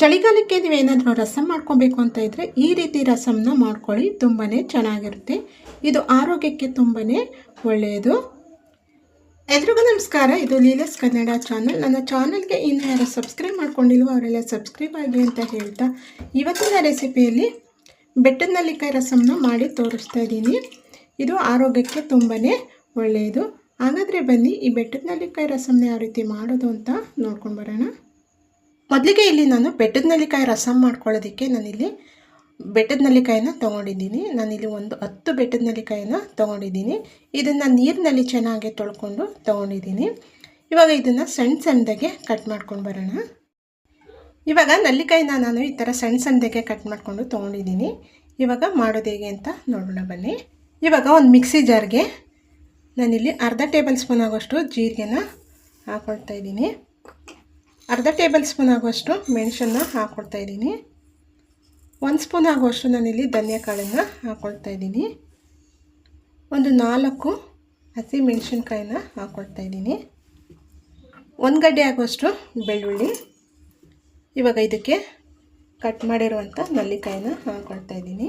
ಚಳಿಗಾಲಕ್ಕೆ ನೀವು ಏನಾದರೂ ರಸಮ್ ಮಾಡ್ಕೊಬೇಕು ಅಂತ ಇದ್ದರೆ ಈ ರೀತಿ ರಸಮ್ನ ಮಾಡ್ಕೊಳ್ಳಿ ತುಂಬಾ ಚೆನ್ನಾಗಿರುತ್ತೆ. ಇದು ಆರೋಗ್ಯಕ್ಕೆ ತುಂಬಾ ಒಳ್ಳೆಯದು. ಎಲ್ರಿಗೂ ನಮಸ್ಕಾರ. ಇದು ಲೀಲಸ್ ಕನ್ನಡ ಚಾನಲ್ ನನ್ನ ಚಾನಲ್ಗೆ ಇನ್ನು ಯಾರು ಸಬ್ಸ್ಕ್ರೈಬ್ ಮಾಡ್ಕೊಂಡಿಲ್ವೋ ಅವರೆಲ್ಲ ಸಬ್ಸ್ಕ್ರೈಬ್ ಆಗಿ ಅಂತ ಹೇಳ್ತಾ ಇವತ್ತಿನ ರೆಸಿಪಿಯಲ್ಲಿ ಬೆಟ್ಟದ ನಲ್ಲಿಕಾಯಿ ರಸಮ್ನ ಮಾಡಿ ತೋರಿಸ್ತಾ ಇದ್ದೀನಿ. ಇದು ಆರೋಗ್ಯಕ್ಕೆ ತುಂಬಾ ಒಳ್ಳೆಯದು. ಹಾಗಾದರೆ ಬನ್ನಿ ಈ ಬೆಟ್ಟದ ನಲ್ಲಿಕಾಯಿ ರಸಮ್ನ ಯಾವ ರೀತಿ ಮಾಡೋದು ಅಂತ ನೋಡ್ಕೊಂಡು ಬರೋಣ. ಮೊದಲಿಗೆ ಇಲ್ಲಿ ನಾನು ಬೆಟ್ಟದ ನಲ್ಲಿಕಾಯಿ ರಸಮ್ ಮಾಡ್ಕೊಳ್ಳೋದಕ್ಕೆ ನಾನಿಲ್ಲಿ ಬೆಟ್ಟದ ನೆಲ್ಲಿಕಾಯಿನ ತೊಗೊಂಡಿದ್ದೀನಿ. ನಾನಿಲ್ಲಿ ಒಂದು ಹತ್ತು ಬೆಟ್ಟದ ನಲ್ಲಿಕಾಯಿನ ತೊಗೊಂಡಿದ್ದೀನಿ. ಇದನ್ನು ನೀರಿನಲ್ಲಿ ಚೆನ್ನಾಗಿ ತೊಳ್ಕೊಂಡು ತೊಗೊಂಡಿದ್ದೀನಿ. ಇವಾಗ ಇದನ್ನು ಸಣ್ಣ ಸಣ್ಣದಾಗೆ ಕಟ್ ಮಾಡ್ಕೊಂಡು ಬರೋಣ. ಇವಾಗ ನಲ್ಲಿಕಾಯಿನ ನಾನು ಈ ಥರ ಸಣ್ಣ ಸಣ್ಣದಾಗೆ ಕಟ್ ಮಾಡಿಕೊಂಡು ತೊಗೊಂಡಿದ್ದೀನಿ. ಇವಾಗ ಮಾಡೋದು ಹೇಗೆ ಅಂತ ನೋಡೋಣ ಬನ್ನಿ. ಇವಾಗ ಒಂದು ಮಿಕ್ಸಿ ಜಾರ್ಗೆ ನಾನಿಲ್ಲಿ ಅರ್ಧ ಟೇಬಲ್ ಸ್ಪೂನ್ ಆಗೋಷ್ಟು ಜೀರಿಗೆನ ಹಾಕ್ಕೊಳ್ತಾ ಇದ್ದೀನಿ. ಅರ್ಧ ಟೇಬಲ್ ಸ್ಪೂನ್ ಆಗುವಷ್ಟು ಮೆಣಸನ್ನು ಹಾಕ್ಕೊಳ್ತಾ ಇದ್ದೀನಿ. ಒಂದು ಸ್ಪೂನ್ ಆಗುವಷ್ಟು ನಾನಿಲ್ಲಿ ಧನಿಯಾ ಕಾಳನ್ನು ಹಾಕ್ಕೊಳ್ತಾ ಇದ್ದೀನಿ. ಒಂದು ನಾಲ್ಕು ಹಸಿ ಮೆಣಸಿನ್ಕಾಯಿನ ಹಾಕ್ಕೊಳ್ತಾ ಇದ್ದೀನಿ. ಒಂದು ಗಡ್ಡೆ ಆಗುವಷ್ಟು ಬೆಳ್ಳುಳ್ಳಿ. ಇವಾಗ ಇದಕ್ಕೆ ಕಟ್ ಮಾಡಿರುವಂಥ ನಲ್ಲಿಕಾಯಿನ ಹಾಕ್ಕೊಳ್ತಾ ಇದ್ದೀನಿ.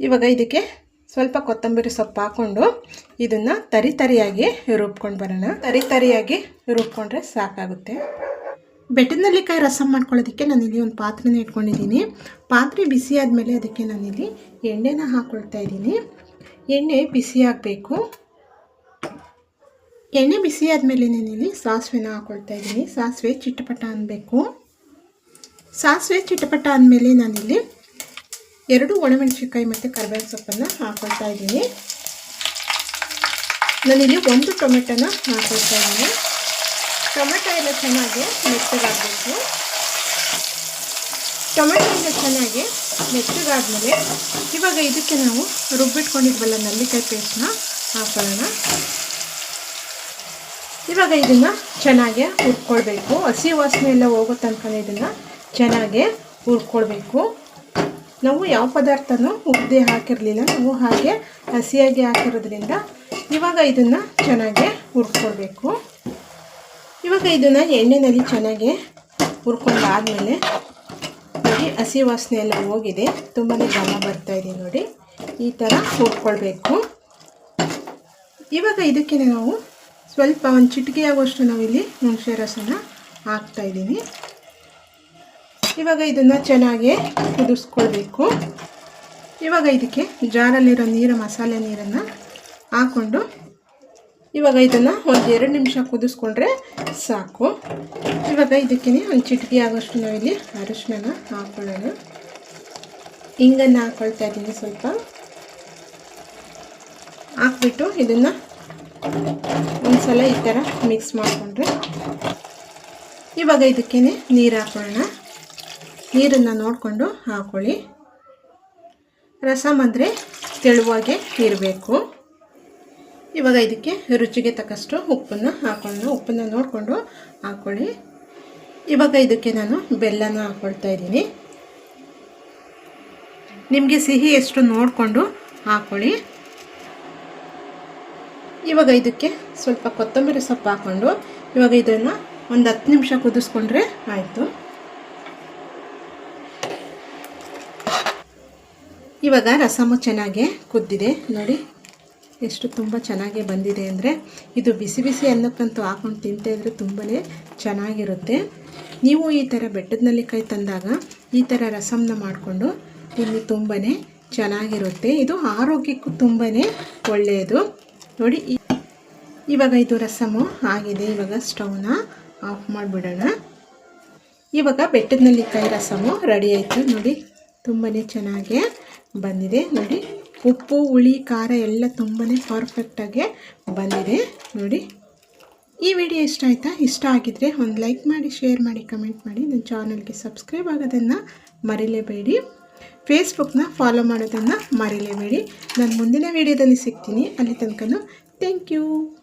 ಇವಾಗ ಇದಕ್ಕೆ ಸ್ವಲ್ಪ ಕೊತ್ತಂಬರಿ ಸೊಪ್ಪು ಹಾಕ್ಕೊಂಡು ಇದನ್ನು ತರಿ ತರಿಯಾಗಿ ರುಬ್ಕೊಂಡು ಬರೋಣ. ತರಿ ತರಿಯಾಗಿ ರುಬ್ಕೊಂಡ್ರೆ ಸಾಕಾಗುತ್ತೆ. ಬೆಟ್ಟದ ರಸಮ್ ಮಾಡ್ಕೊಳ್ಳೋದಕ್ಕೆ ನಾನಿಲ್ಲಿ ಒಂದು ಪಾತ್ರೆನ ಇಟ್ಕೊಂಡಿದ್ದೀನಿ. ಪಾತ್ರೆ ಬಿಸಿ ಆದಮೇಲೆ ಅದಕ್ಕೆ ನಾನಿಲ್ಲಿ ಎಣ್ಣೆನ ಹಾಕ್ಕೊಳ್ತಾ ಇದ್ದೀನಿ. ಎಣ್ಣೆ ಬಿಸಿ ಆಗಬೇಕು. ಎಣ್ಣೆ ಬಿಸಿ ಆದಮೇಲೆ ನಾನಿಲ್ಲಿ ಸಾಸಿವೆನ ಹಾಕ್ಕೊಳ್ತಾ ಇದ್ದೀನಿ. ಸಾಸಿವೆ ಚಿಟಪಟ ಅನ್ನಬೇಕು ಸಾಸಿವೆ ಚಿಟಪಟ ಅಂದಮೇಲೆ ನಾನಿಲ್ಲಿ ಎರಡು ಒಣಮೆಣಸಿನ್ಕಾಯಿ ಮತ್ತು ಕರಿಬೇವು ಸೊಪ್ಪನ್ನು ಹಾಕೊಳ್ತಾ ಇದ್ದೀನಿ. ನಾನಿಲ್ಲಿ ಒಂದು ಟೊಮೆಟೊನ ಹಾಕೊಳ್ತಾ ಇದ್ದೀನಿ. ಟೊಮೆಟೊ ಎಲ್ಲ ಚೆನ್ನಾಗಿ ಮೆತ್ತಗಾಗಬೇಕು. ಟೊಮೆಟೊ ಎಲ್ಲ ಚೆನ್ನಾಗಿ ಮೆತ್ತಗಾದ್ಮೇಲೆ ಇವಾಗ ಇದಕ್ಕೆ ನಾವು ರುಬ್ಬಿಟ್ಕೊಂಡಿದ್ವಲ್ಲ ನಲ್ಲಿಕಾಯಿ ಪೇಸ್ಟ್ನ ಹಾಕೊಳ್ಳೋಣ. ಇವಾಗ ಇದನ್ನು ಚೆನ್ನಾಗಿ ಹುರ್ಕೊಳ್ಬೇಕು. ಹಸಿ ವಾಸನೆ ಎಲ್ಲ ಹೋಗೋ ತನಕ ಇದನ್ನು ಚೆನ್ನಾಗಿ ಹುರ್ಕೊಳ್ಬೇಕು. ನಾವು ಯಾವ ಪದಾರ್ಥನೂ ಉದ್ದೆ ಹಾಕಿರಲಿಲ್ಲ, ನಾವು ಹಾಗೆ ಹಸಿಯಾಗಿ ಹಾಕಿರೋದ್ರಿಂದ ಇವಾಗ ಇದನ್ನು ಚೆನ್ನಾಗಿ ಹುರ್ಕೊಳ್ಬೇಕು ಇವಾಗ ಇದನ್ನು ಎಣ್ಣೆಯಲ್ಲಿ ಚೆನ್ನಾಗಿ ಹುರ್ಕೊಂಡಾದಮೇಲೆ ನೋಡಿ, ಹಸಿ ವಾಸನೆ ಎಲ್ಲ ಹೋಗಿದೆ ತುಂಬಾ ಬರ್ತಾ ಇದೆ ನೋಡಿ, ಈ ಥರ ಹುರ್ಕೊಳ್ಬೇಕು. ಇವಾಗ ಇದಕ್ಕೆ ನಾವು ಸ್ವಲ್ಪ ಒಂದು ಚಿಟಿಕೆ ಆಗುವಷ್ಟು ನಾವಿಲ್ಲಿ ಹುಣಸೆ ರಸನ ಹಾಕ್ತಾಯಿದ್ದೀನಿ ಇವಾಗ ಇದನ್ನು ಚೆನ್ನಾಗಿ ಕುದಿಸ್ಕೊಳ್ಬೇಕು. ಇವಾಗ ಇದಕ್ಕೆ ಜಾರಲ್ಲಿರೋ ನೀರು, ಮಸಾಲೆ ನೀರನ್ನು ಹಾಕ್ಕೊಂಡು ಇವಾಗ ಇದನ್ನು ಒಂದು ಎರಡು ನಿಮಿಷ ಕುದಿಸ್ಕೊಂಡ್ರೆ ಸಾಕು. ಇವಾಗ ಇದಕ್ಕೆ ಒಂದು ಚಿಟಿಕೆ ಆಗೋಷ್ಟು ನಾವಿಲ್ಲಿ ಅರಿಶಿನ ಹಾಕ್ಕೊಳ್ಳೋಣ ಹಿಂಗನ್ನು ಹಾಕ್ಕೊಳ್ತಾ ಇದ್ದೀನಿ ಸ್ವಲ್ಪ. ಹಾಕ್ಬಿಟ್ಟು ಇದನ್ನು ಒಂದು ಸಲ ಈ ಥರ ಮಿಕ್ಸ್ ಮಾಡಿಕೊಂಡ್ರೆ ಇವಾಗ ಇದಕ್ಕೇ ನೀರು ಹಾಕೊಳ್ಳೋಣ. ನೀರನ್ನು ನೋಡಿಕೊಂಡು ಹಾಕೊಳ್ಳಿ. ರಸಮ್ ಅಂದರೆ ತೆಳುವಾಗೆ ಇರಬೇಕು. ಇವಾಗ ಇದಕ್ಕೆ ರುಚಿಗೆ ತಕ್ಕಷ್ಟು ಉಪ್ಪನ್ನು ಹಾಕೊಂಡು, ಉಪ್ಪನ್ನು ನೋಡಿಕೊಂಡು ಹಾಕ್ಕೊಳ್ಳಿ ಇವಾಗ ಇದಕ್ಕೆ ನಾನು ಬೆಲ್ಲನ ಹಾಕ್ಕೊಳ್ತಾ ಇದ್ದೀನಿ. ನಿಮಗೆ ಸಿಹಿ ಎಷ್ಟು ನೋಡಿಕೊಂಡು ಹಾಕ್ಕೊಳ್ಳಿ ಇವಾಗ ಇದಕ್ಕೆ ಸ್ವಲ್ಪ ಕೊತ್ತಂಬರಿ ಸೊಪ್ಪು ಹಾಕ್ಕೊಂಡು ಇವಾಗ ಇದನ್ನು ಒಂದು ಹತ್ತು ನಿಮಿಷ ಕುದಿಸ್ಕೊಂಡ್ರೆ ಆಯಿತು. ಇವಾಗ ರಸಮು ಚೆನ್ನಾಗೆ ಕುದ್ದಿದೆ. ನೋಡಿ, ಎಷ್ಟು ತುಂಬ ಚೆನ್ನಾಗೇ ಬಂದಿದೆ ಅಂದರೆ ಇದು ಬಿಸಿ ಬಿಸಿ ಅನ್ನಕ್ಕಂತೂ ಹಾಕೊಂಡು ತಿಂತಾ ಇದ್ರೆ ತುಂಬಾ ಚೆನ್ನಾಗಿರುತ್ತೆ. ನೀವು ಈ ಥರ ಬೆಟ್ಟದ ನಲ್ಲಿಕಾಯಿ ತಂದಾಗ ಈ ಥರ ರಸಮ್ನ ಮಾಡಿಕೊಂಡು ತಿನ್ನಿ ತುಂಬಾ ಚೆನ್ನಾಗಿರುತ್ತೆ. ಇದು ಆರೋಗ್ಯಕ್ಕೂ ತುಂಬಾ ಒಳ್ಳೆಯದು. ನೋಡಿ ಇವಾಗ ಇದು ರಸಮು ಆಗಿದೆ. ಇವಾಗ ಸ್ಟವ್ನ ಆಫ್ ಮಾಡಿಬಿಡೋಣ. ಇವಾಗ ಬೆಟ್ಟದ ನಲ್ಲಿಕಾಯಿ ರಸಮು ರೆಡಿ ಆಯಿತು. ನೋಡಿ ತುಂಬಾ ಚೆನ್ನಾಗಿ ಬಂದಿದೆ. ನೋಡಿ, ಉಪ್ಪು, ಹುಳಿ, ಖಾರ ಎಲ್ಲ ತುಂಬಾ ಪರ್ಫೆಕ್ಟಾಗೆ ಬಂದಿದೆ. ನೋಡಿ, ಈ ವಿಡಿಯೋ ಇಷ್ಟ ಆಯಿತಾ? ಇಷ್ಟ ಆಗಿದ್ದರೆ ಒಂದು ಲೈಕ್ ಮಾಡಿ ಶೇರ್ ಮಾಡಿ ಕಮೆಂಟ್ ಮಾಡಿ. ನನ್ನ ಚಾನಲ್ಗೆ ಸಬ್ಸ್ಕ್ರೈಬ್ ಆಗೋದನ್ನು ಮರಿಲೇಬೇಡಿ. ಫೇಸ್ಬುಕ್ನ ಫಾಲೋ ಮಾಡೋದನ್ನು ಮರಿಲೇಬೇಡಿ. ನಾನು ಮುಂದಿನ ವೀಡಿಯೋದಲ್ಲಿ ಸಿಗ್ತೀನಿ. ಅಲ್ಲಿ ತನಕ ಥ್ಯಾಂಕ್ ಯು